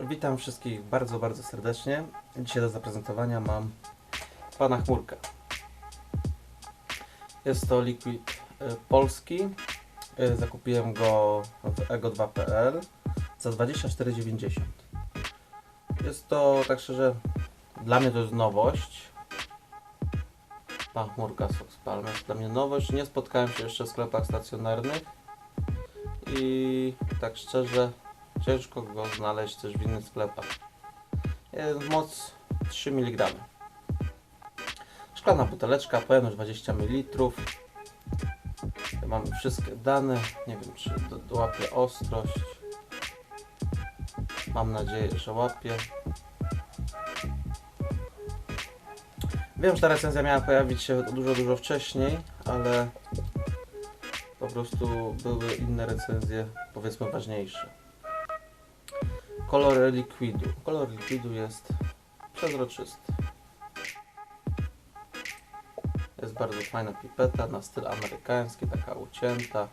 Witam wszystkich bardzo, bardzo serdecznie. Dzisiaj do zaprezentowania mam pana chmurkę. Jest to liquid y, polski. Y, Zakupiłem go w ego2.pl za 24,90. Jest to, tak szczerze, dla mnie to jest nowość. Pan chmurka Sox Palm jest dla mnie nowość. Nie spotkałem się jeszcze w sklepach stacjonarnych. I tak szczerze, ciężko go znaleźć też w innych sklepach. Moc 3 mg. Szklana buteleczka, pojemność 20 ml. Mamy wszystkie dane. Nie wiem, czy łapie ostrość. Mam nadzieję, że łapie. Wiem, że ta recenzja miała pojawić się dużo, dużo wcześniej, ale po prostu były inne recenzje, powiedzmy ważniejsze. Kolor likwidu. Kolor likwidu jest przezroczysty. Jest bardzo fajna pipeta na styl amerykański, taka ucięta.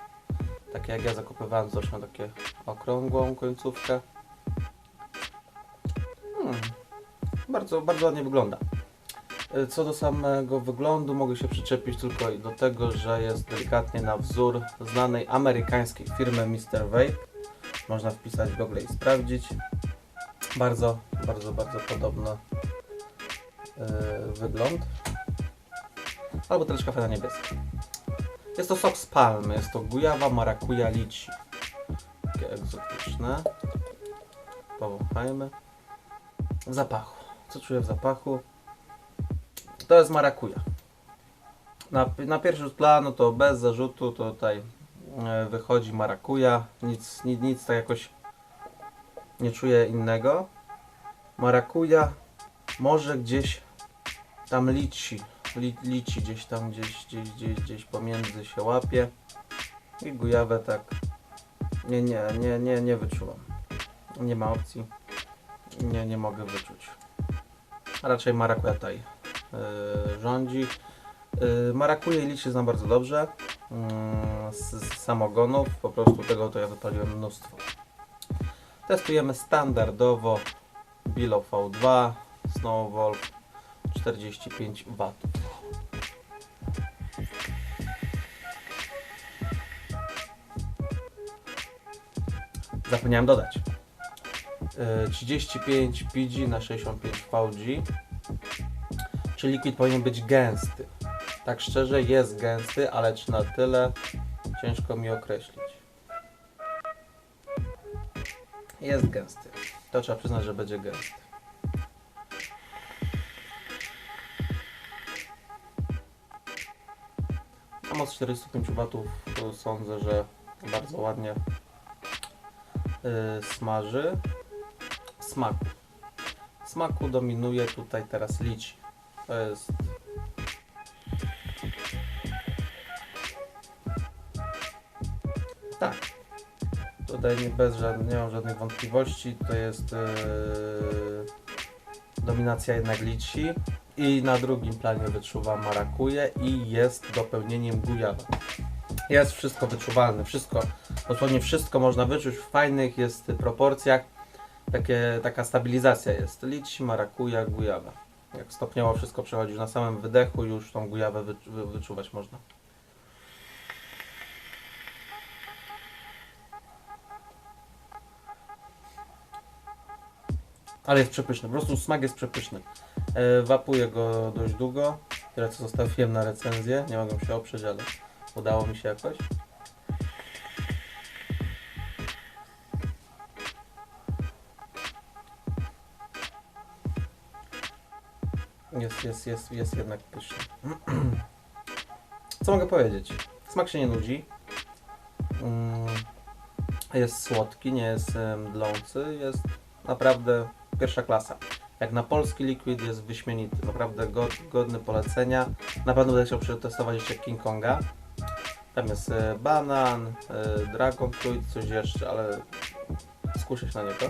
Takie jak ja zakupywałem, zresztą takie okrągłą końcówkę. Hmm. Bardzo, bardzo ładnie wygląda. Y, Co do samego wyglądu, mogę się przyczepić tylko do tego, że jest delikatnie na wzór znanej amerykańskiej firmy Mr. Vape. Można wpisać w Google i sprawdzić. Bardzo, bardzo, bardzo podobny yy, wygląd. Albo troszkę fajna niebieska. Jest to sok z palmy, jest to gujawa, marakuja, lici. Takie egzotyczne. Powąchajmy. W zapachu. Co czuję w zapachu? To jest marakuja. Na, na pierwszy rzut planu to bez zarzutu to tutaj wychodzi marakuja. Nic, nic, nic tak jakoś nie czuję innego. Marakuja może gdzieś tam lici. Li, gdzieś tam, gdzieś, gdzieś, gdzieś, gdzieś pomiędzy się łapie. I gujawę tak nie, nie, nie, nie, nie wyczułam. Nie ma opcji. Nie, nie mogę wyczuć. Raczej marakuja tutaj yy, rządzi. Yy, Marakuje liczy znam bardzo dobrze. Yy, z, samogonów, po prostu tego to ja wypaliłem mnóstwo. Testujemy standardowo Bilo V2 Snowwolf 45 W. Zapomniałem dodać. Yy, 35 PG na 65 VG. Czy liquid powinien być gęsty? Tak szczerze jest gęsty, ale czy na tyle ciężko mi określić. Jest gęsty. To trzeba przyznać, że będzie gęsty. Na moc 45 W sądzę, że bardzo ładnie yy, smaży. Smaku. Smaku dominuje tutaj teraz lici. To jest Bez żadnych, nie mam żadnych wątpliwości. To jest yy, dominacja jednak lici. I na drugim planie wyczuwa marakuje i jest dopełnieniem gujawa. Jest wszystko wyczuwalne, wszystko, dosłownie wszystko można wyczuć w fajnych jest proporcjach. Takie, taka stabilizacja jest. Lici, marakuja, gujawa. Jak stopniowo wszystko przechodzi na samym wydechu, już tą gujawę wy, wy, wyczuwać można. Ale jest przepyszny, po prostu smak jest przepyszny. E, wapuję go dość długo. Tyle co zostawiłem na recenzję. Nie mogę się oprzeć, ale udało mi się jakoś. Jest, jest, jest, jest jednak pyszny. Co mogę powiedzieć? Smak się nie nudzi. Mm, Jest słodki, nie jest mdlący. Jest naprawdę pierwsza klasa. Jak na polski liquid jest wyśmienity. Naprawdę god, godny polecenia. Na pewno będę chciał przetestować jeszcze King Konga. Tam jest e, banan, e, dragon fruit, coś jeszcze, ale skuszę się na niego.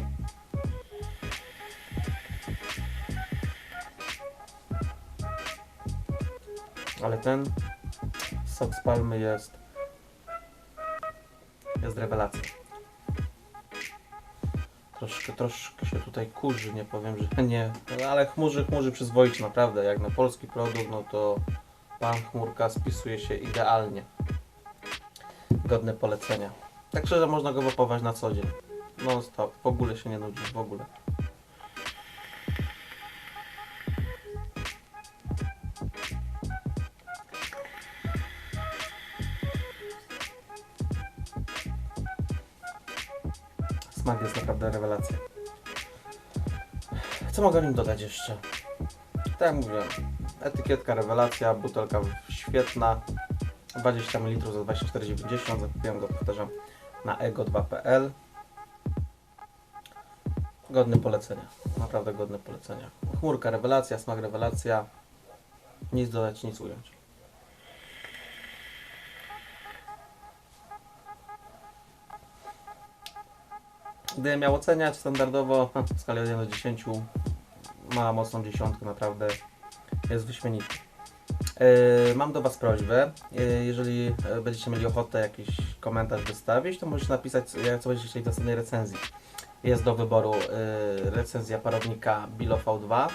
Ale ten sok z palmy jest jest rewelacja. Troszkę, troszkę się tutaj kurzy, nie powiem, że nie. No, ale chmurzy, chmurzy przyzwoicie, naprawdę. Jak na polski produkt, no to pan chmurka spisuje się idealnie. Godne polecenia. Tak szczerze, można go wapować na co dzień. No stop, w ogóle się nie nudzi, w ogóle. Smak jest naprawdę rewelacja. Co mogę nim dodać jeszcze? Tak jak mówiłem, etykietka rewelacja, butelka świetna, 20 ml za 24,90, zakupiłem go, powtarzam, na ego2.pl. Godny polecenia, naprawdę godne polecenia. Chmurka rewelacja, smak rewelacja, nic dodać, nic ująć. Gdybym miał oceniać standardowo w skali od 1 do 10, ma mocną dziesiątkę, naprawdę jest wyśmienity. Yy, mam do Was prośbę, yy, jeżeli e, będziecie mieli ochotę jakiś komentarz wystawić, to możecie napisać, co- będziecie chcieli w następnej recenzji. Jest do wyboru recenzja parownika Bilo V2,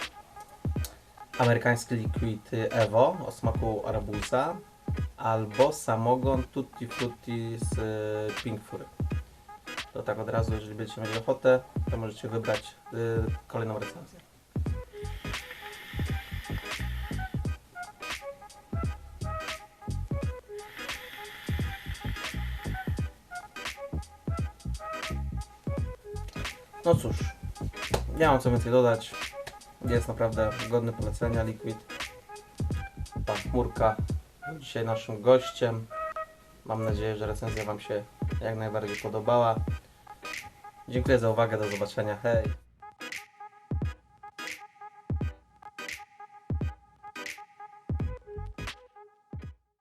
amerykański liquid Evo o smaku arbuza, albo samogon Tutti Frutti z Pink Fury. To tak od razu, jeżeli będziecie mieli ochotę, to możecie wybrać yy, kolejną recenzję. No cóż, nie mam co więcej dodać. Jest naprawdę godny polecenia Liquid. Pan Chmurka dzisiaj naszym gościem. Mam nadzieję, że recenzja Wam się jak najbardziej podobała. Dziękuję za uwagę, do zobaczenia. Hej!